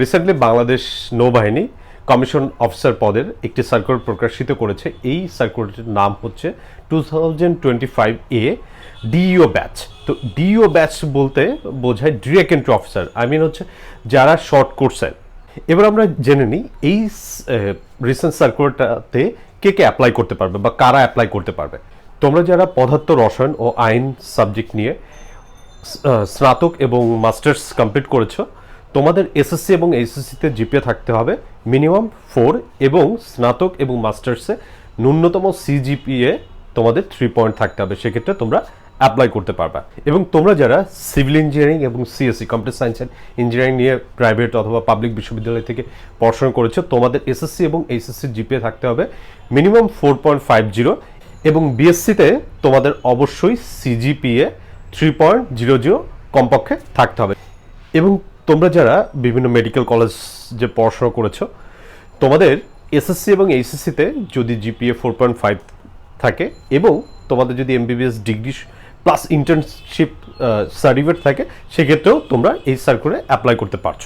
Recently Bangladesh নৌবাহিনী commission officer পদের একটি সার্কুলার প্রকাশিত করেছে। এই সার্কুলারটির নাম হচ্ছে টু থাউজেন্ড টোয়েন্টি ফাইভ এ ডিইও ব্যাচ তো ডিইও ব্যাচ বলতে বোঝায় direct entry officer I mean হচ্ছে যারা শর্ট কোর্সের এবার আমরা জেনে নিই এই রিসেন্ট সার্কুলারটাতে কে কে অ্যাপ্লাই করতে পারবে বা কারা অ্যাপ্লাই করতে পারবে। তোমরা যারা পদার্থ, রসায়ন ও আইন সাবজেক্ট নিয়ে স্নাতক এবং মাস্টার্স কমপ্লিট করেছ তোমাদের এসএসসি এবং এইচএসসিতে জিপিএ থাকতে হবে। মিনিমাম ফোর এবং স্নাতক এবং মাস্টার্সে ন্যূনতম সিজিপিএ তোমাদের থ্রি পয়েন্ট থাকতে হবে। সেক্ষেত্রে তোমরা অ্যাপ্লাই করতে পারবা। এবং তোমরা যারা সিভিল ইঞ্জিনিয়ারিং এবং CSC computer science and engineering নিয়ে প্রাইভেট অথবা পাবলিক বিশ্ববিদ্যালয় থেকে পড়াশোনা করেছ, তোমাদের এসএসসি এবং এইচএসসি জিপিএ থাকতে হবে। Minimum four point five zero এবং বিএসসিতে তোমাদের অবশ্যই CGPA three point zero zero কমপক্ষে থাকতে হবে। এবং তোমরা যারা বিভিন্ন মেডিকেল কলেজ যে পড়াশোনা করেছ, তোমাদের এসএসসি এবং এইচএসসিতে যদি জিপিএ ফোর পয়েন্ট ফাইভ থাকে এবং তোমাদের যদি MBBS degree plus internship certificate থাকে, সেক্ষেত্রেও তোমরা এই সার্কুলে অ্যাপ্লাই করতে পারছ।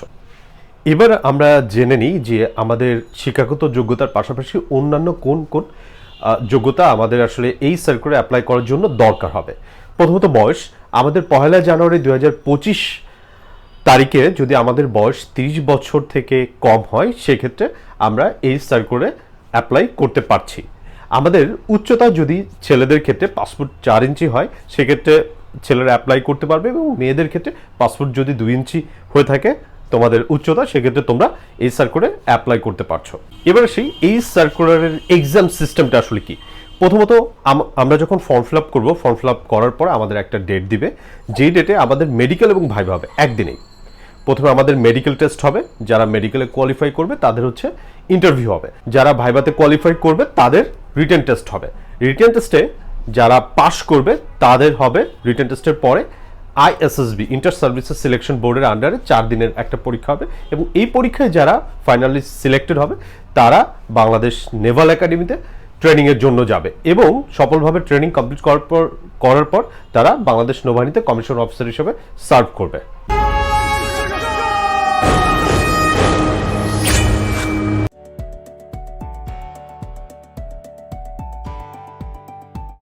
এবার আমরা জেনে নিই যে আমাদের শিক্ষাগত যোগ্যতার পাশাপাশি অন্যান্য কোন কোন যোগ্যতা আমাদের আসলে এই সার্কুলে অ্যাপ্লাই করার জন্য দরকার হবে। প্রথমত বয়স। আমাদের পহেলা জানুয়ারি দু হাজার পঁচিশ তারিখে যদি আমাদের বয়স 30 বছর থেকে কম হয়, সেক্ষেত্রে আমরা এই সার্কুলে অ্যাপ্লাই করতে পারছি। আমাদের উচ্চতা যদি ছেলেদের ক্ষেত্রে পাসপোর্ট চার ইঞ্চি হয়, সেক্ষেত্রে ছেলেরা অ্যাপ্লাই করতে পারবে এবং মেয়েদের ক্ষেত্রে পাসপোর্ট যদি দুই ইঞ্চি হয়ে থাকে তোমাদের উচ্চতা, সেক্ষেত্রে তোমরা এই সার্কুলে অ্যাপ্লাই করতে পারছ। এবার সেই এই সার্কুলারের এক্সাম সিস্টেমটা আসলে কি? প্রথমত আম- আমরা যখন ফর্ম ফিল আপ করব ফর্ম ফিল আপ করার পর আমাদের একটা ডেট দিবে। যেই ডেটে আমাদের মেডিকেল এবং ভাইবা হবে, একদিনেই। প্রথমে আমাদের মেডিকেল টেস্ট হবে, যারা মেডিকেলে কোয়ালিফাই করবে তাদের হচ্ছে ইন্টারভিউ হবে। যারা ভাইভাতে কোয়ালিফাই করবে তাদের রিটেন টেস্ট হবে। রিটেন টেস্টে যারা পাশ করবে তাদের হবে রিটেন টেস্টের পরে আইএসএসবি ইন্টার সার্ভিসেস সিলেকশন বোর্ডের আন্ডারে চার দিনের একটা পরীক্ষা হবে এবং এই পরীক্ষায় যারা ফাইনালি সিলেক্টেড হবে তারা বাংলাদেশ নেভাল একাডেমিতে ট্রেনিংয়ের জন্য যাবে এবং সফলভাবে ট্রেনিং কমপ্লিট করার পর করার পর তারা বাংলাদেশ নৌবাহিনীতে কমিশন অফিসার হিসেবে সার্ভ করবে।